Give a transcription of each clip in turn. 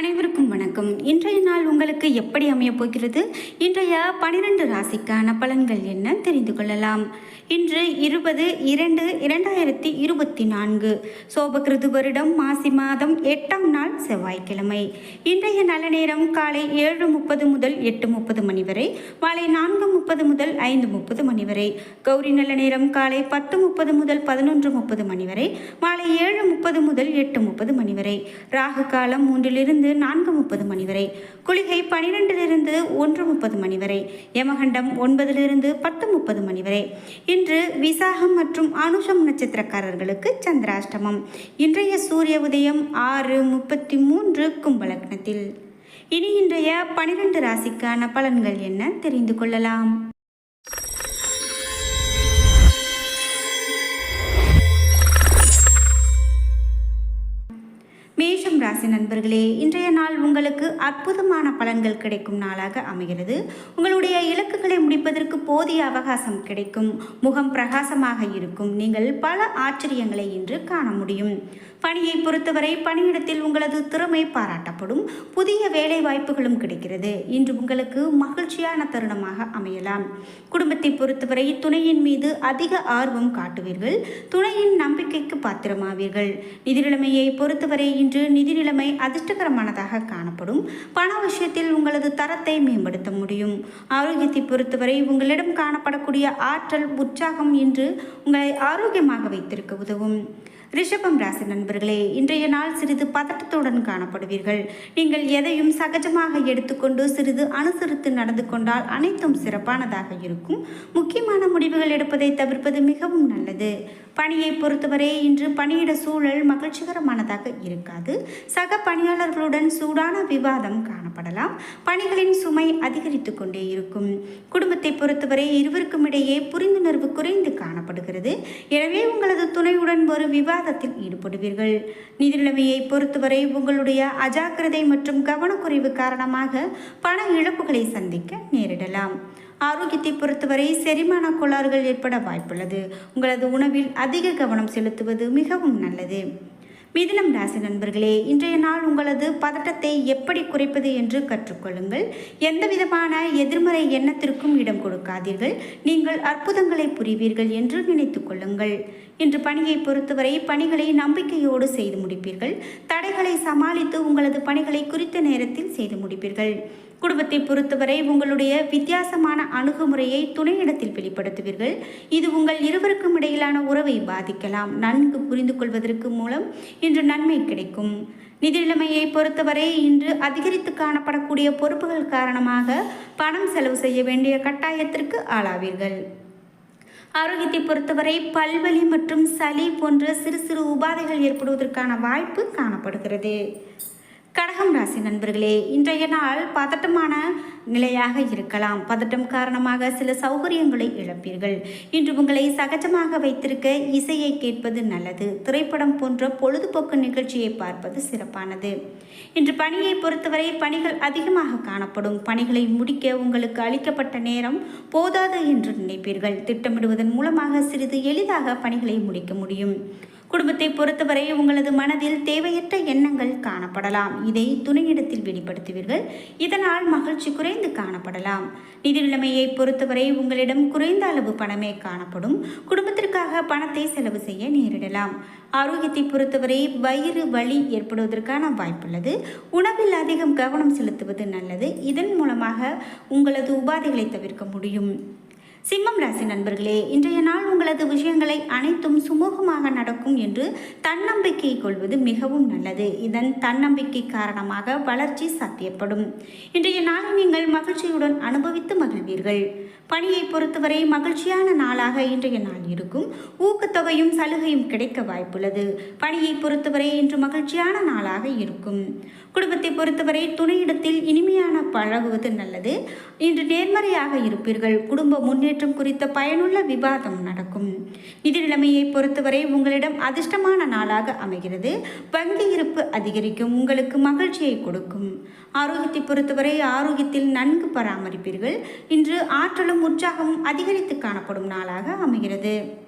அனைவருக்கும் வணக்கம். இன்றைய நாள் உங்களுக்கு எப்படி அமையப் போகிறது? இன்றைய பனிரெண்டு ராசிக்கான பலன்கள் என்ன தெரிந்து கொள்ளலாம். இன்று இருபது இரண்டு இரண்டாயிரத்தி இருபத்தி நான்கு. சோபகிருது வருடம் மாசி மாதம் எட்டாம் நாள் செவ்வாய்க்கிழமை. இன்றைய நல்ல நேரம் காலை ஏழு முப்பது முதல் எட்டு முப்பது மணி வரை மாலை நான்கு முப்பது முதல் ஐந்து முப்பது மணி வரை கௌரி நல்ல நேரம் காலை பத்து முப்பது முதல் பதினொன்று முப்பது மணி வரை மாலை ஏழு முப்பது முதல் எட்டு முப்பது மணி வரை. ராகு காலம் மூன்றிலிருந்து நான்கு முப்பது மணி வரை குளிகை பனிரெண்டிலிருந்து ஒன்று முப்பது மணி வரை யமகண்டம் ஒன்பதிலிருந்து பத்து முப்பது மணி வரை இன்று விசாகம் மற்றும் அனுஷம் நட்சத்திரக்காரர்களுக்கு சந்திராஷ்டமம். இன்றைய சூரிய உதயம் ஆறு முப்பத்தி மூன்று கும்பலக்னத்தில். இனி இன்றைய பனிரெண்டு ராசிக்கான பலன்கள் என்ன தெரிந்து கொள்ளலாம். மேஷம் ராசி நண்பர்களே இன்றைய நாள் உங்களுக்கு அற்புதமான பலன்கள் கிடைக்கும் நாளாக அமைகிறது. உங்களுடைய இலக்குகளை முடிப்பதற்கு போதிய அவகாசம் கிடைக்கும். முகம் பிரகாசமாக இருக்கும். நீங்கள் பல ஆச்சரியங்களை இன்று காண முடியும். பணியை பொறுத்தவரை பணியிடத்தில் உங்களது திறமை பாராட்டப்படும். புதிய வேலை வாய்ப்புகளும் கிடைக்கிறது. இன்று உங்களுக்கு மகிழ்ச்சியான தருணமாக அமையலாம். குடும்பத்தை பொறுத்தவரை துணையின் மீது அதிக ஆர்வம் காட்டுவீர்கள். துணையின் நம்பிக்கைக்கு பாத்திரமாவீர்கள். நிதி நிலைமையை பொறுத்தவரை இன்று நிதி நிலைமை அதிர்ஷ்டகரமானதாக காணப்படும். பண விஷயத்தில் உங்களது தரத்தை மேம்படுத்த முடியும். ஆரோக்கியத்தை பொறுத்தவரை உங்களிடம் காணப்படக்கூடிய ஆற்றல் உற்சாகம் இன்று உங்களை ஆரோக்கியமாக வைத்திருக்க உதவும். ரிஷபம் ராசி நண்பர்களே இன்றைய நாள் சிறிது பதட்டத்துடன் காணப்படுவீர்கள். நீங்கள் எதையும் சகஜமாக எடுத்துக்கொண்டு சிறிது அனுசரித்து நடந்து கொண்டால் அனைத்தும் சிறப்பானதாக இருக்கும். முக்கியமான முடிவுகள் எடுப்பதை தவிர்ப்பது மிகவும் நல்லது. பணியை பொறுத்தவரை இன்று பணியிட சூழல் மகிழ்ச்சிகரமானதாக இருக்காது. சக பணியாளர்களுடன் சூடான விவாதம் காணப்படலாம். பணிகளின் சுமை அதிகரித்து கொண்டே இருக்கும். குடும்பத்தை பொறுத்தவரை இருவருக்கும் இடையே புரிந்துணர்வு குறைந்து காணப்படுகிறது. எனவே உங்களது துணையுடன் ஒரு விவாதத்தில் ஈடுபடுவீர்கள். நிதிநிலைமையை பொறுத்தவரை உங்களுடைய அஜாக்கிரதை மற்றும் கவனக்குறைவு காரணமாக பண இழப்புகளை சந்திக்க நேரிடலாம். ஆரோக்கியத்தை பொறுத்தவரை செரிமான கோளாறுகள் ஏற்பட வாய்ப்புள்ளது. உங்களது உணவில் அதிக கவனம் செலுத்துவது மிகவும் நல்லது. மிதினம் ராசி நண்பர்களே இன்றைய நாள் உங்களது பதட்டத்தை எப்படி குறைப்பது என்று கற்றுக்கொள்ளுங்கள். எந்த விதமான எதிர்மறை எண்ணத்திற்கும் இடம் கொடுக்காதீர்கள். நீங்கள் அற்புதங்களை புரிவீர்கள் என்று நினைத்து கொள்ளுங்கள். இன்று பணியை பொறுத்தவரை பணிகளை நம்பிக்கையோடு செய்து முடிப்பீர்கள். தடைகளை சமாளித்து உங்களது பணிகளை குறித்த நேரத்தில் செய்து முடிப்பீர்கள். குடும்பத்தை பொறுத்தவரை உங்களுடைய வித்தியாசமான அணுகுமுறையை துணையிடத்தில் வெளிப்படுத்துவீர்கள். இது உங்கள் இருவருக்கும் இடையிலான உறவை பாதிக்கலாம். நன்கு புரிந்து கொள்வதற்கு மூலம் இன்று நன்மை கிடைக்கும். நிதி நிலைமையை பொறுத்தவரை இன்று அதிகரித்து காணப்படக்கூடிய பொறுப்புகள் காரணமாக பணம் செலவு செய்ய வேண்டிய கட்டாயத்திற்கு ஆளாவீர்கள். ஆரோக்கியத்தை பொறுத்தவரை பல்வலி மற்றும் சளி போன்ற சிறு சிறு உபாதைகள் ஏற்படுவதற்கான வாய்ப்பு காணப்படுகிறது. கடகம் ராசி நண்பர்களே இன்றைய நாள் பதட்டமான நிலையாக இருக்கலாம். பதட்டம் காரணமாக சில சௌகரியங்களை இழப்பீர்கள். இன்று உங்களை சகஜமாக வைத்திருக்க இசையை கேட்பது நல்லது. திரைப்படம் போன்ற பொழுதுபோக்கு நிகழ்ச்சியை பார்ப்பது சிறப்பானது. இன்று பணியை பொறுத்தவரை பணிகள் அதிகமாக காணப்படும். பணிகளை முடிக்க உங்களுக்கு அளிக்கப்பட்ட நேரம் போதாது என்று நினைப்பீர்கள். திட்டமிடுவதன் மூலமாக சிறிது எளிதாக பணிகளை முடிக்க முடியும். குடும்பத்தை பொறுத்தவரை உங்களது மனதில் தேவையற்ற எண்ணங்கள் காணப்படலாம். இதை துணையிடத்தில் வெளிப்படுத்துவீர்கள். இதனால் மகிழ்ச்சி குறைந்து காணப்படலாம். நிதி நிலைமையை பொறுத்தவரை உங்களிடம் குறைந்த அளவு பணமே காணப்படும். குடும்பத்திற்காக பணத்தை செலவு செய்ய நேரிடலாம். ஆரோக்கியத்தை பொறுத்தவரை வயிறு வலி ஏற்படுவதற்கான வாய்ப்புள்ளது. உணவில் அதிகம் கவனம் செலுத்துவது நல்லது. இதன் மூலமாக உங்களது உபாதைகளை தவிர்க்க முடியும். சிம்மம் ராசி நண்பர்களே இன்றைய நாள் உங்களது விஷயங்களை அனைத்தும் சுமூகமாக நடக்கும் என்று தன்னம்பிக்கை கொள்வது மிகவும் நல்லது. இதன் தன்னம்பிக்கை காரணமாக வளர்ச்சி சாத்தியப்படும். இன்றைய நாளை நீங்கள் மகிழ்ச்சியுடன் அனுபவித்து மகிழ்வீர்கள். பணியை பொறுத்தவரை மகிழ்ச்சியான நாளாக இன்றைய நாள் இருக்கும். ஊக்கத்தொகையும் சலுகையும் கிடைக்க வாய்ப்புள்ளது. பணியை பொறுத்தவரை இன்று மகிழ்ச்சியான நாளாக இருக்கும். குடும்பத்தை பொறுத்தவரை துணையிடத்தில் இனிமையான பழகுவது நல்லது. இன்று நேர்மறையாக இருப்பீர்கள். குடும்ப முன்னேற்றம் குறித்த பயனுள்ள விவாதம் நடக்கும். நிதி நிலைமையை பொறுத்தவரை உங்களிடம் அதிர்ஷ்டமான நாளாக அமைகிறது. வங்கி இருப்பு அதிகரிக்கும். உங்களுக்கு மகிழ்ச்சியை கொடுக்கும். ஆரோக்கியத்தை பொறுத்தவரை ஆரோக்கியத்தில் நன்கு பராமரிப்பீர்கள். இன்று ஆற்றலும் உற்சாகமும் அதிகரித்து காணப்படும் நாளாக அமைகிறது.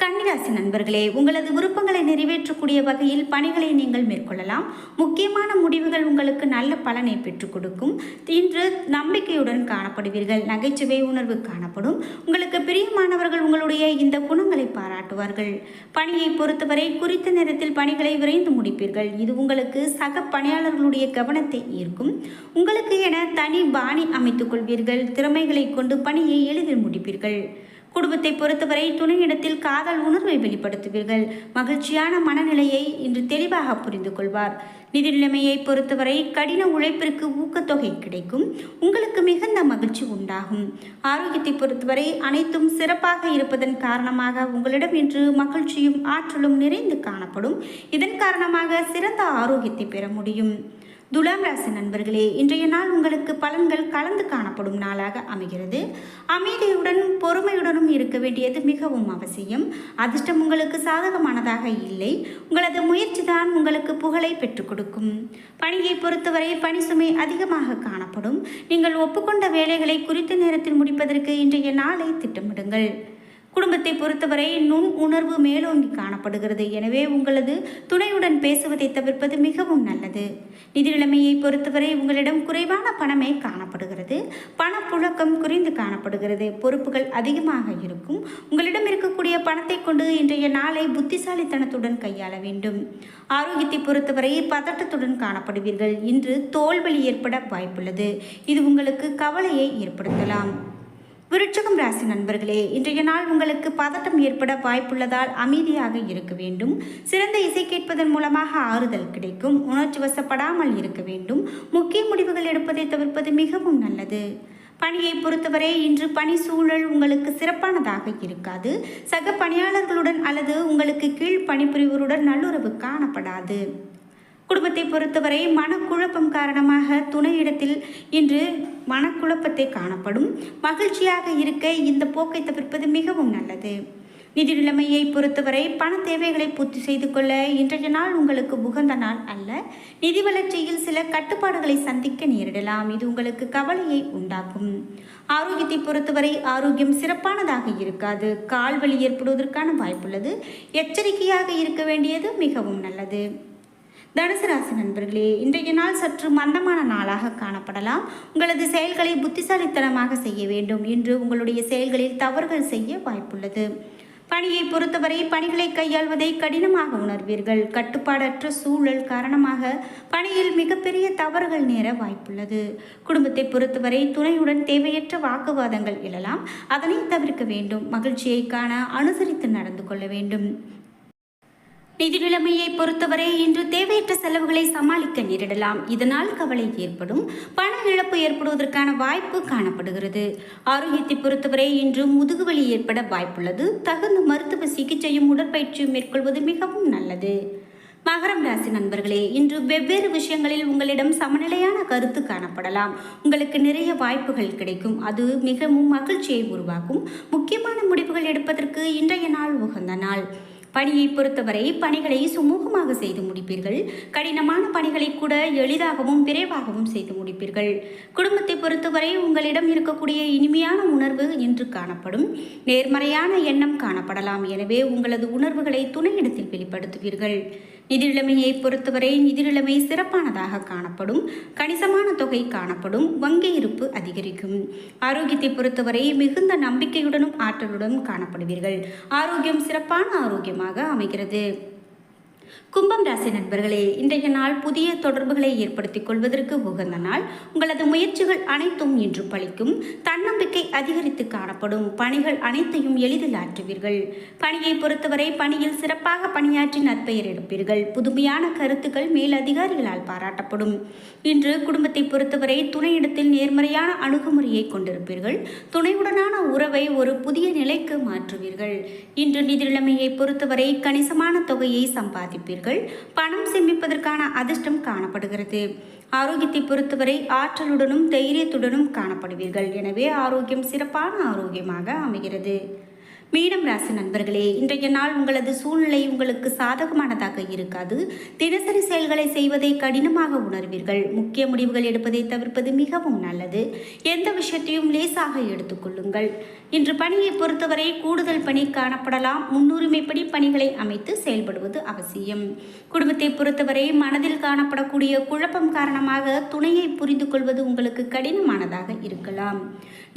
கன்னிராசி நண்பர்களே உங்களது விருப்பங்களை நிறைவேற்றக்கூடிய வகையில் பணிகளை நீங்கள் மேற்கொள்ளலாம். முக்கியமான முடிவுகள் உங்களுக்கு நல்ல பலனை பெற்றுக் கொடுக்கும். இன்று நம்பிக்கையுடன் காணப்படுவீர்கள் நகைச்சுவை உணர்வு காணப்படும். உங்களுக்கு பிரியமானவர்கள் உங்களுடைய இந்த குணங்களை பாராட்டுவார்கள். பணியை பொறுத்தவரை குறித்த நேரத்தில் பணிகளை விரைந்து முடிப்பீர்கள். இது உங்களுக்கு சக பணியாளர்களுடைய கவனத்தை ஈர்க்கும். உங்களுக்கு என தனி பாணி அமைத்துக் கொள்வீர்கள். திறமைகளை கொண்டு பணியை எளிதில் முடிப்பீர்கள். குடும்பத்தை பொறுத்தவரை துணையிடத்தில் காதல் உணர்வை வெளிப்படுத்துவீர்கள். மகிழ்ச்சியான மனநிலையை இன்று தெளிவாக புரிந்து கொள்வார். நிதி நிலைமையை பொறுத்தவரை கடின உழைப்பிற்கு ஊக்கத்தொகை கிடைக்கும். உங்களுக்கு மிகுந்த மகிழ்ச்சி உண்டாகும். ஆரோக்கியத்தை பொறுத்தவரை அனைத்தும் சிறப்பாக இருப்பதன் காரணமாக உங்களிடம் இன்று மகிழ்ச்சியும் ஆற்றலும் நிறைந்து காணப்படும். இதன் காரணமாக சிறந்த ஆரோக்கியத்தை பெற முடியும். துலாம் ராசி நண்பர்களே இன்றைய நாள் உங்களுக்கு பலன்கள் கலந்து காணப்படும் நாளாக அமைகிறது. அமைதியுடன் பொறுமையுடனும் இருக்க வேண்டியது மிகவும் அவசியம். அதிர்ஷ்டம் உங்களுக்கு சாதகமானதாக இல்லை. உங்களது முயற்சி தான் உங்களுக்கு புகழை பெற்றுக் கொடுக்கும். பணியை பொறுத்தவரை பணி சுமை அதிகமாக காணப்படும். நீங்கள் ஒப்புக்கொண்ட வேலைகளை குறித்த நேரத்தில் முடிப்பதற்கு இன்றைய நாளை திட்டமிடுங்கள். குடும்பத்தை பொறுத்தவரை நுண் உணர்வு மேலோங்கி காணப்படுகிறது. எனவே உங்களது துணையுடன் பேசுவதை தவிர்ப்பது மிகவும் நல்லது. நிதி நிலைமையை பொறுத்தவரை உங்களிடம் குறைவான பணமே காணப்படுகிறது. பணப்புழக்கம் குறைந்து காணப்படுகிறது. பொறுப்புகள் அதிகமாக இருக்கும். உங்களிடம் இருக்கக்கூடிய பணத்தை கொண்டு இன்றைய நாளை புத்திசாலித்தனத்துடன் கையாள வேண்டும். ஆரோக்கியத்தை பொறுத்தவரை பதட்டத்துடன் காணப்படுவீர்கள். இன்று தோல்வலி ஏற்பட வாய்ப்புள்ளது. இது உங்களுக்கு கவலையை ஏற்படுத்தலாம். விருட்சகம் ராசி நண்பர்களே இன்றைய நாள் உங்களுக்கு பதட்டம் ஏற்பட வாய்ப்புள்ளதால் அமைதியாக இருக்க வேண்டும். சிறந்த இசை கேட்பதன் மூலமாக ஆறுதல் கிடைக்கும். உணர்ச்சி வசப்படாமல் இருக்க வேண்டும். முக்கிய முடிவுகள் எடுப்பதை தவிர்ப்பது மிகவும் நல்லது. பணியை பொறுத்தவரை இன்று பணி சூழல் உங்களுக்கு சிறப்பானதாக இருக்காது. சக பணியாளர்களுடன் அல்லது உங்களுக்கு கீழ் பணிபுரிவோருடன் நல்லுறவு காணப்படாது. குடும்பத்தை பொறுத்தவரை மனக்குழப்பம் காரணமாக துணையிடத்தில் இன்று மனக்குழப்பத்தை காணப்படும். மகிழ்ச்சியாக இருக்க இந்த போக்கை தவிர்ப்பது மிகவும் நல்லது. நிதி நிலைமையை பொறுத்தவரை பண தேவைகளை பூர்த்தி செய்து கொள்ள இன்றைய நாள் உங்களுக்கு உகந்த நாள் அல்ல. நிதி வளர்ச்சியில் சில கட்டுப்பாடுகளை சந்திக்க நேரிடலாம். இது உங்களுக்கு கவலையை உண்டாக்கும். ஆரோக்கியத்தை பொறுத்தவரை ஆரோக்கியம் சிறப்பானதாக இருக்காது. கால் வலி ஏற்படுவதற்கான வாய்ப்புள்ளது. எச்சரிக்கையாக இருக்க வேண்டியது மிகவும் நல்லது. தனுசு ராசி நண்பர்களே இன்றைய நாள் சற்று மந்தமான நாளாக காணப்படலாம். உங்களது செயல்களை புத்திசாலித்தனமாக செய்ய வேண்டும் இன்று உங்களுடைய செயல்களில் தவறுகள் செய்ய வாய்ப்புள்ளது. பணியை பொறுத்தவரை பணிகளை கையாள்வதை கடினமாக உணர்வீர்கள். கட்டுப்பாடற்ற சூழல் காரணமாக பணியில் மிகப்பெரிய தவறுகள் நேர வாய்ப்புள்ளது. குடும்பத்தை பொறுத்தவரை துணையுடன் தேவையற்ற வாக்குவாதங்கள் எழலாம். அதனை தவிர்க்க வேண்டும். மகிழ்ச்சியை காண அனுசரித்து நடந்து கொள்ள வேண்டும். நிதி நிலைமையை பொறுத்தவரை இன்று தேவையற்ற செலவுகளை சமாளிக்க நேரிடலாம். இதனால் கவலை ஏற்படும். பண இழப்பு ஏற்படுவதற்கான வாய்ப்பு காணப்படுகிறது. ஆரோக்கியத்தை பொறுத்தவரை இன்று முதுகுவலி ஏற்பட வாய்ப்புள்ளது. தகுந்த மருத்துவ சிகிச்சையும் உடற்பயிற்சியும் மேற்கொள்வது மிகவும் நல்லது. மகரம் ராசி நண்பர்களே இன்று வெவ்வேறு விஷயங்களில் உங்களிடம் சமநிலையான கருத்து காணப்படலாம். உங்களுக்கு நிறைய வாய்ப்புகள் கிடைக்கும். அது மிகவும் மகிழ்ச்சியை உருவாக்கும். முக்கியமான முடிவுகள் எடுப்பதற்கு இன்றைய நாள் உகந்த நாள். பணியை பொறுத்தவரை பணிகளை சுமூகமாக செய்து முடிப்பீர்கள். கடினமான பணிகளை கூட எளிதாகவும் விரைவாகவும் செய்து முடிப்பீர்கள். குடும்பத்தை பொறுத்தவரை உங்களிடம் இருக்கக்கூடிய இனிமையான உணர்வு இன்று காணப்படும். நேர்மறையான எண்ணம் காணப்படலாம். எனவே உங்களது உணர்வுகளை துணையிடத்தில் வெளிப்படுத்துவீர்கள். நிதி நிலைமையை பொறுத்தவரை நிதி நிலைமை சிறப்பானதாக காணப்படும் கணிசமான தொகை காணப்படும் வங்கி இருப்பு அதிகரிக்கும். ஆரோக்கியத்தை பொறுத்தவரை மிகுந்த நம்பிக்கையுடனும் ஆற்றலுடனும் காணப்படுவீர்கள். ஆரோக்கியம் சிறப்பான ஆரோக்கியமாக அமைகிறது. கும்பம் ராசி நண்பர்களே இன்றைய நாள் புதிய தொடர்புகளை ஏற்படுத்திக் கொள்வதற்கு உகந்த நாள். உங்களது முயற்சிகள் அனைத்தும் இன்று பலிக்கும் தன்னம்பிக்கை அதிகரித்து காணப்படும். பணிகள் அனைத்தையும் எளிதில் ஆற்றுவீர்கள். பணியை பொறுத்தவரை பணியில் சிறப்பாக பணியாற்றி நற்பெயர் எடுப்பீர்கள். புதுமையான கருத்துக்கள் மேல் அதிகாரிகளால் பாராட்டப்படும். இன்று குடும்பத்தை பொறுத்தவரை துணையிடத்தில் நேர்மறையான அணுகுமுறையை கொண்டிருப்பீர்கள். துணையுடனான உறவை ஒரு புதிய நிலைக்கு மாற்றுவீர்கள். இன்று நிதிநிலைமையை பொறுத்தவரை கணிசமான தொகையை சம்பாதிப்பீர்கள் பணம் சேமிப்பதற்கான அதிர்ஷ்டம் காணப்படுகிறது. ஆரோக்கியத்தை பொறுத்தவரை ஆற்றலுடனும் தைரியத்துடனும் காணப்படுவீர்கள். எனவே ஆரோக்கியம் சிறப்பான ஆரோக்கியமாக அமைகிறது. மீனம் ராசி நண்பர்களே இன்றைய நாள் உங்களது சூழ்நிலை உங்களுக்கு சாதகமானதாக இருக்காது. தினசரி செயல்களை செய்வதை கடினமாக உணர்வீர்கள். முக்கிய முடிவுகள் எடுப்பதை தவிர்ப்பது மிகவும் நல்லது. எந்த விஷயத்தையும் லேசாக எடுத்துக்கொள்ளுங்கள். இன்று பணியை பொறுத்தவரை கூடுதல் பணி காணப்படலாம். முன்னுரிமைப்படி பணிகளை அமைத்து செயல்படுவது அவசியம். குடும்பத்தை பொறுத்தவரை மனதில் காணப்படக்கூடிய குழப்பம் காரணமாக துணையை புரிந்து கொள்வது உங்களுக்கு கடினமானதாக இருக்கலாம்.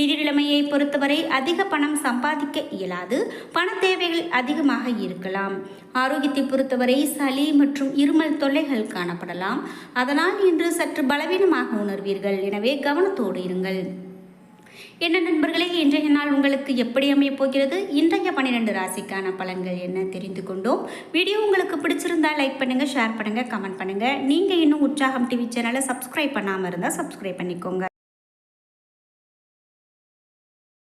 நிதி நிலைமையை பொறுத்தவரை அதிக பணம் சம்பாதிக்க இயலாது. பண தேவைகள் அதிகமாக இருக்கலாம். ஆரோக்கியத்தை பொறுத்தவரை சளி மற்றும் இருமல் தொல்லைகள் காணப்படலாம். அதனால் இன்று சற்று பலவீனமாக உணர்வீர்கள். எனவே கவனத்தோடு இருங்கள். என்ன நண்பர்களே இன்றைய நாள் உங்களுக்கு எப்படி அமையப் போகிறது? இன்றைய பன்னிரெண்டு ராசிக்கான பலன்கள் என்ன தெரிந்து கொண்டோம்? வீடியோ உங்களுக்கு பிடிச்சிருந்தா லைக் பண்ணுங்க ஷேர் பண்ணுங்க கமெண்ட் பண்ணுங்க. நீங்க இன்னும் உற்சாகம் டிவி சேனலை சப்ஸ்கிரைப் பண்ணாமல் இருந்தால் சப்ஸ்கிரைப் பண்ணிக்கோங்க.